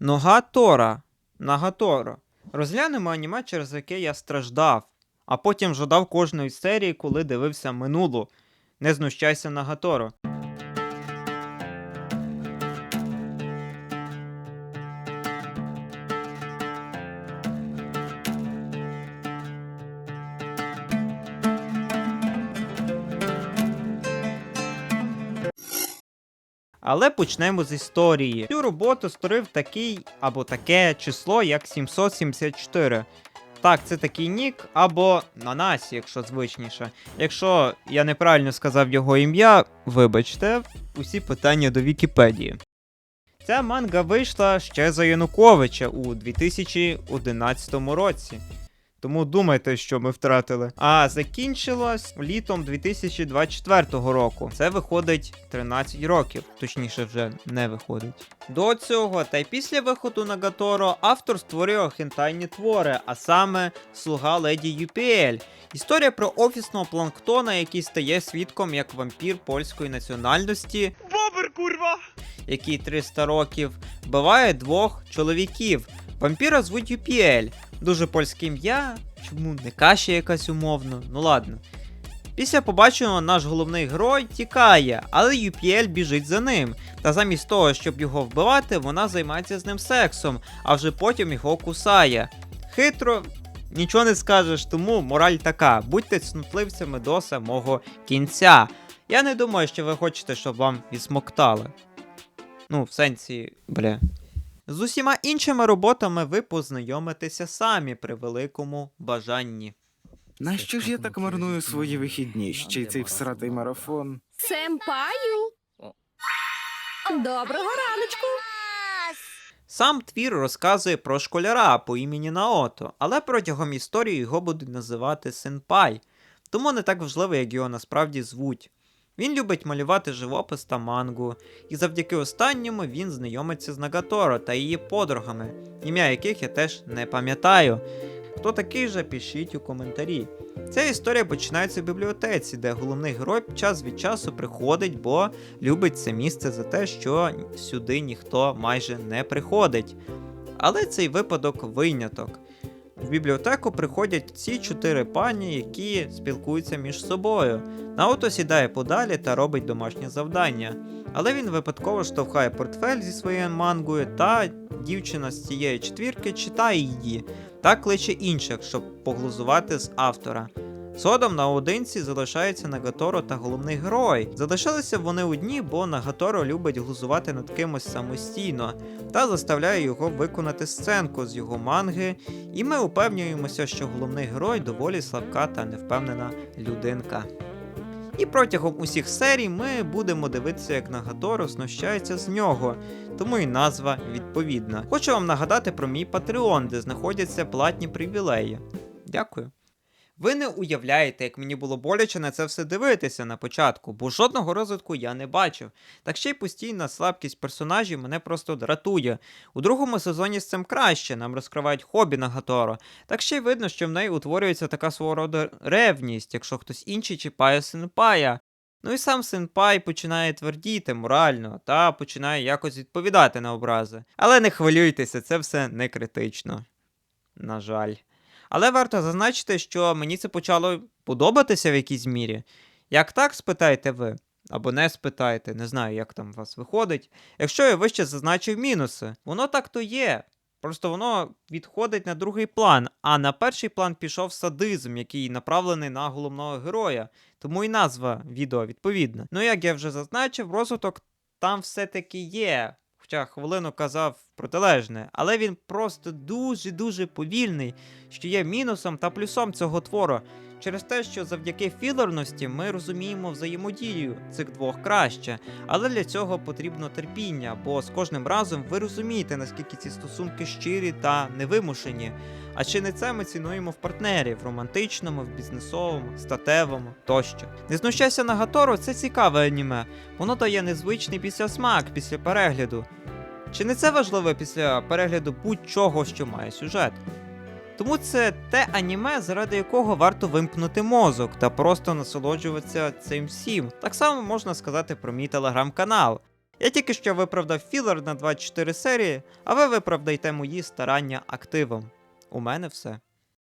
Нога Тора. Нагаторо. Розглянемо аніме, через яке я страждав, а потім жадав кожної серії, коли дивився минулу. Не знущайся Нагаторо. Але почнемо з історії. Цю роботу створив такий або таке число, як 774. Так, це такий нік, або Нанасі, якщо звичніше. Якщо я неправильно сказав його ім'я, вибачте, усі питання до Вікіпедії. Ця манга вийшла ще за Януковича у 2011 році. Тому думайте, що ми втратили. А закінчилась літом 2024 року. Це виходить 13 років, точніше, вже не виходить. До цього, та й після виходу на Гаторо, автор створив хентайні твори, а саме Слуга леді UPL. Історія про офісного планктона, який стає свідком як вампір польської національності. Бобер, курва! Який 300 років вбиває двох чоловіків. Вампіра звуть UPL. Дуже польське ім'я. Чому не каші якась умовно? Ну ладно. Після побаченого наш головний герой тікає, але UPL біжить за ним. Та замість того, щоб його вбивати, вона займається з ним сексом, а вже потім його кусає. Хитро, нічого не скажеш, тому мораль така: будьте цнутливцями до самого кінця. Я не думаю, що ви хочете, щоб вам відсмоктали. Ну, в сенсі, бля. З усіма іншими роботами ви познайомитеся самі при великому бажанні. Нащо ж я так марную свої вихідні? Ще й цей всратий марафон. Семпаю. Доброго раночку. Сам твір розказує про школяра по імені Наото, але протягом історії його будуть називати Сенпай, тому не так важливо, як його насправді звуть. Він любить малювати живопис та мангу, і завдяки останньому він знайомиться з Нагаторо та її подругами, ім'я яких я теж не пам'ятаю. Хто такий же, пишіть у коментарі. Ця історія починається в бібліотеці, де головний герой час від часу приходить, бо любить це місце за те, що сюди ніхто майже не приходить. Але цей випадок виняток. В бібліотеку приходять ці чотири пані, які спілкуються між собою. Наото сідає подалі та робить домашнє завдання. Але він випадково штовхає портфель зі своєю мангою, та дівчина з цієї четвірки читає її та кличе інших, щоб поглузувати з автора. Згодом наодинці залишається Нагаторо та головний герой. Залишилися вони одні, бо Нагаторо любить глузувати над кимось самостійно та заставляє його виконати сценку з його манги, і ми упевнюємося, що головний герой доволі слабка та невпевнена людинка. І протягом усіх серій ми будемо дивитися, як Нагаторо знущається з нього, тому і назва відповідна. Хочу вам нагадати про мій Patreon, де знаходяться платні привілеї. Дякую. Ви не уявляєте, як мені було боляче на це все дивитися на початку, бо жодного розвитку я не бачив. Так ще й постійна слабкість персонажів мене просто дратує. У другому сезоні з цим краще, нам розкривають хобі на Гаторо. Так ще й видно, що в неї утворюється така свого роду ревність, якщо хтось інший чіпає сенпая. Ну і сам сенпай починає твердіти морально та починає якось відповідати на образи. Але не хвилюйтеся, це все не критично. На жаль. Але варто зазначити, що мені це почало подобатися в якійсь мірі. Як так, спитаєте ви? Або не спитаєте, не знаю, як там у вас виходить. Якщо я вище зазначив мінуси, воно так то є. Просто воно відходить на другий план, а на перший план пішов садизм, який направлений на головного героя. Тому і назва відео відповідна. Ну, як я вже зазначив, розвиток там все-таки є. Хоча хвилину казав протилежне, але він просто дуже-дуже повільний, що є мінусом та плюсом цього твору. Через те, що завдяки філерності ми розуміємо взаємодію цих двох краще, але для цього потрібно терпіння, бо з кожним разом ви розумієте, наскільки ці стосунки щирі та невимушені. А чи не це ми цінуємо в партнері в романтичному, в бізнесовому, статевому тощо. Не знущайся на Гатору, це цікаве аніме. Воно дає незвичний післясмак після перегляду. Чи не це важливо після перегляду будь-чого, що має сюжет? Тому це те аніме, заради якого варто вимкнути мозок та просто насолоджуватися цим всім. Так само можна сказати про мій телеграм-канал. Я тільки що виправдав філер на 24 серії, а ви виправдайте мої старання активом. У мене все.